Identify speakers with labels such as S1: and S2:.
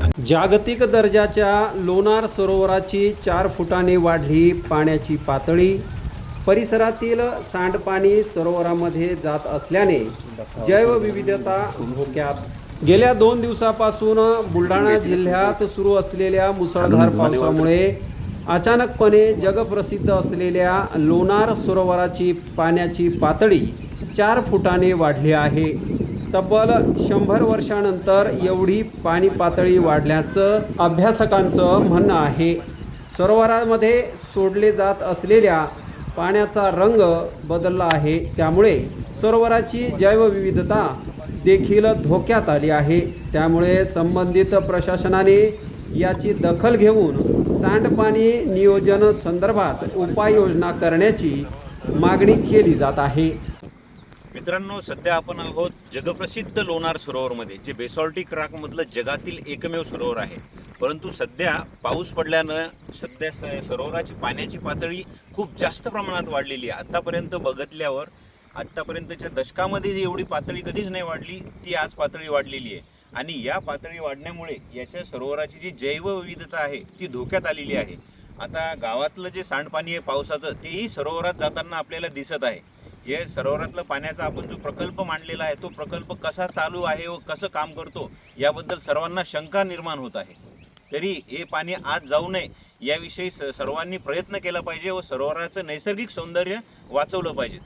S1: जागतिक दर्जाच्या लोणार सरोवराची चार फुटांनी वाढली पाण्याची पातळी. परिसरातील सांडपाणी सरोवरामध्ये जात असल्याने जैवविविधता धोक्यात. गेल्या दोन दिवसापासून बुलढाणा जिल्ह्यात सुरू असलेल्या मुसळधार पावसामुळे अचानकपणे जगप्रसिद्ध असलेल्या लोणार सरोवराची पाण्याची पातळी चार फुटाने वाढली आहे. तब्बल शंभर वर्षानंतर एवढी पाणी पातळी वाढल्याचं अभ्यासकांचं म्हणणं आहे. सरोवरामध्ये सोडले जात असलेल्या पाण्याचा रंग बदलला आहे. त्यामुळे सरोवराची जैवविविधता देखील धोक्यात आली आहे. त्यामुळे संबंधित प्रशासनाने याची दखल घेऊन सांडपाणी नियोजन संदर्भात उपाययोजना करण्याची मागणी केली जात आहे.
S2: मित्रांनो सध्या आपण आहोत जगप्रसिद्ध लोणार सरोवरमध्ये जे बेसॉल्टिक रॉकमधलं जगातील एकमेव सरोवर आहे. परंतु सध्या पाऊस पडल्यानं सध्या स- सरोवराची पाण्याची पातळी खूप जास्त प्रमाणात वाढलेली आहे. आत्तापर्यंत बघितल्यावर आत्तापर्यंतच्या दशकामध्ये जी एवढी पातळी कधीच नाही वाढली ती आज पातळी वाढलेली आहे. आणि या पातळी वाढण्यामुळे याच्या सरोवराची जी जैवविविधता आहे ती धोक्यात आलेली आहे. आता गावातलं जे सांडपाणी आहे पावसाचं तेही सरोवरात जाताना आपल्याला दिसत आहे. हे सरोवरातलं पाण्याचा आपण जो प्रकल्प मांडलेला आहे तो प्रकल्प कसा चालू आहे व कसं काम करतो याबद्दल सर्वांना शंका निर्माण होत आहे. तरी हे पाणी आज जाऊ नये याविषयी स सर्वांनी प्रयत्न केला पाहिजे व सरोवराचं नैसर्गिक सौंदर्य वाचवलं पाहिजे.